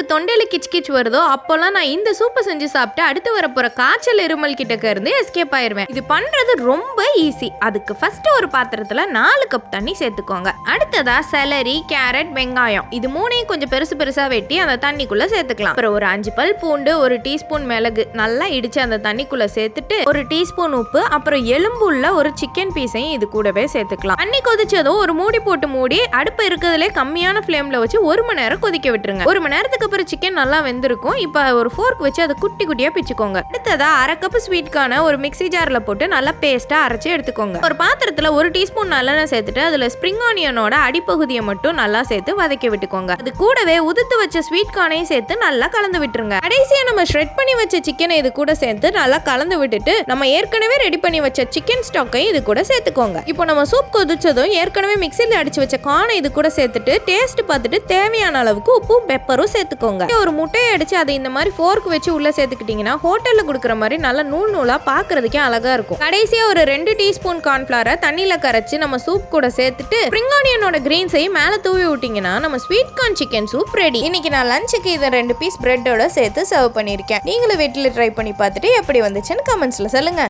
எனக்கு தொண்டையில் கிச் கிச் வருதோ அப்போல்லாம் நான் இந்த சூப்பை செஞ்சு சாப்பிட்டு அடுத்து வரப்போகிற காய்ச்சல் இருமல் கிட்டக்க இருந்து எஸ்கேப் ஆயிடுவேன் இது பண்ணுறது ரொம்ப ஈஸி அதுக்கு ஃபஸ்ட்டு ஒரு பாத்திரத்தில் நாலு கப் தண்ணி சேர்த்துக்கோங்க. அடுத்ததா செலரி கேரட் வெங்காயம். இது மூணையும் கொஞ்சம் பெருசு பெருசாக வெட்டி அந்த தண்ணிக்குள்ளே சேர்த்துக்கலாம். அப்புறம் ஒரு அஞ்சு பல் பூண்டு ஒரு டீஸ்பூன் மிளகு நல்லா இடித்து அந்த தண்ணிக்குள்ளே சேர்த்துட்டு ஒரு டீஸ்பூன் உப்பு அப்புறம் எலும்பு உள்ள ஒரு சிக்கன் பீஸையும் இது கூடவே சேர்த்துக்கலாம். தண்ணி கொதிச்சதும் ஒரு மூடி போட்டு மூடி அடுப்பு இருக்கிறதுலே கம்மியான ஃப்ளேமில் வச்சு ஒரு மணி நேரம் கொதிக்க விட்டுருங்க. ஒரு மணி நேரத்துக்கு சூப்பர் சிக்கன் நல்லா வெந்திருக்கும். இப்போ ஒரு ஃபோர்க் வச்சு அதை குட்டி குட்டியாக பிச்சுக்கோங்க. அடுத்ததாக அரை கப் ஸ்வீட்கான ஒரு மிக்ஸி ஜாரில் போட்டு நல்லா பேஸ்ட்டாக அரைச்சி எடுத்துக்கோங்க. ஒரு பாத்திரத்தில் ஒரு டீஸ்பூன் நல்லெண்ணெய் சேர்த்துட்டு அதில் ஸ்ப்ரிங் ஆனியனோட அடிப்பகுதியை மட்டும் நல்லா சேர்த்து வதக்கி விட்டுக்கோங்க. அது கூடவே உதுத்து வச்ச ஸ்வீட்கானையும் சேர்த்து நல்லா கலந்து விட்டுருங்க. கடைசியாக நம்ம ஷ்ரெட் பண்ணி வச்ச சிக்கனை இது கூட சேர்த்து நல்லா கலந்து விட்டுட்டு நம்ம ஏற்கனவே ரெடி பண்ணி வச்ச சிக்கன் ஸ்டாக்கையும் இது கூட சேர்த்துக்கோங்க. இப்போ நம்ம சூப் கொதிச்சதும் ஏற்கனவே மிக்சியில் அடிச்சு வச்ச கானை இது கூட சேர்த்துட்டு டேஸ்ட் பார்த்துட்டு தேவையான அளவுக்கு உப்பும் பெப்பரும் சேர்த்துக்கோங்க. ஒரு முட்டையை அடிச்சு அதை இந்த மாதிரி ஃபோர்க் வச்சு உள்ள சேர்த்துக்கிட்டீங்கன்னா ஹோட்டல்ல கொடுக்குற மாதிரி நல்லா நூல் நூலா பார்க்கறதுக்கே அழகா இருக்கும். கடைசியா ஒரு ரெண்டு டீஸ்பூன் கார்ன்ஃபிளாரை தண்ணியில கரைச்சு நம்ம சூப் கூட சேர்த்துட்டு ஸ்ப்ரிங் ஆனியனோட கிரீன்ஸையும் மேலே தூவி விட்டீங்கன்னா நம்ம sweet corn chicken soup ready இன்னைக்கு நான் லஞ்சுக்கு இதை ரெண்டு பீஸ் பிரெட்டோட சேர்த்து சர்வ் பண்ணியிருக்கேன். நீங்களும் வீட்டில் ட்ரை பண்ணி பார்த்துட்டு எப்படி வந்துச்சுன்னு கமெண்ட்ஸில் சொல்லுங்கள்